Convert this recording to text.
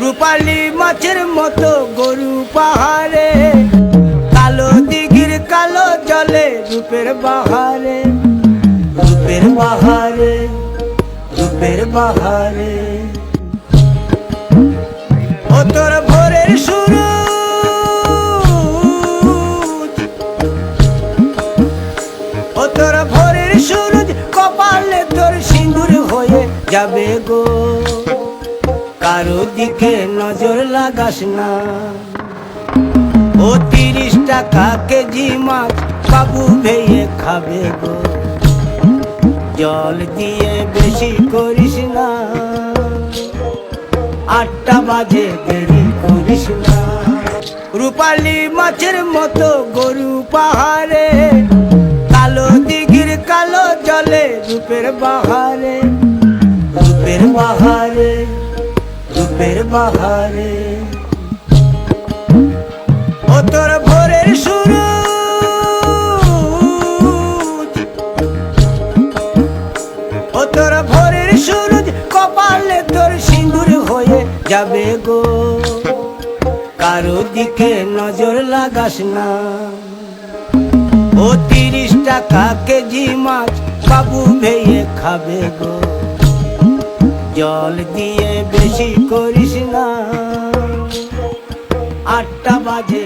রূপালি মাছের মতো গরু পাহাড়ে, কালো দিঘির কালো জলে রূপের বাহারে রূপের বাহারে রূপের বাহারে। ও তোর ভোরের শুরু। ও তোর ভোরের সুরজ কপালে তোর সিঁদুর হয়ে যাবে গো। কারও দিকে নজর লাগাস না। ও তিরিশ টাকা কেজি মাছ বাবু ভেয়ে খাবে গো। জল দিয়ে বেশি করিস না। আটটা বাজে দেরি করিস না। রূপালি মাছের মতো গরু পাহাড়ে, কালো দিঘির কালো জলে রূপের বাহারে রূপের বাহারে। রূপের বাহারে। তোর ভোরের শুরু ও তোর ভোরের সুরজ কপালে তোর সিঁদুর হয়ে যাবে গো। কারও দিকে নজর লাগাস না। ও তিরিশ টাকা কেজি মাছ বাবু ভেয়ে খাবে গো। জল দিয়ে বেশি করিস না। আটটা বাজে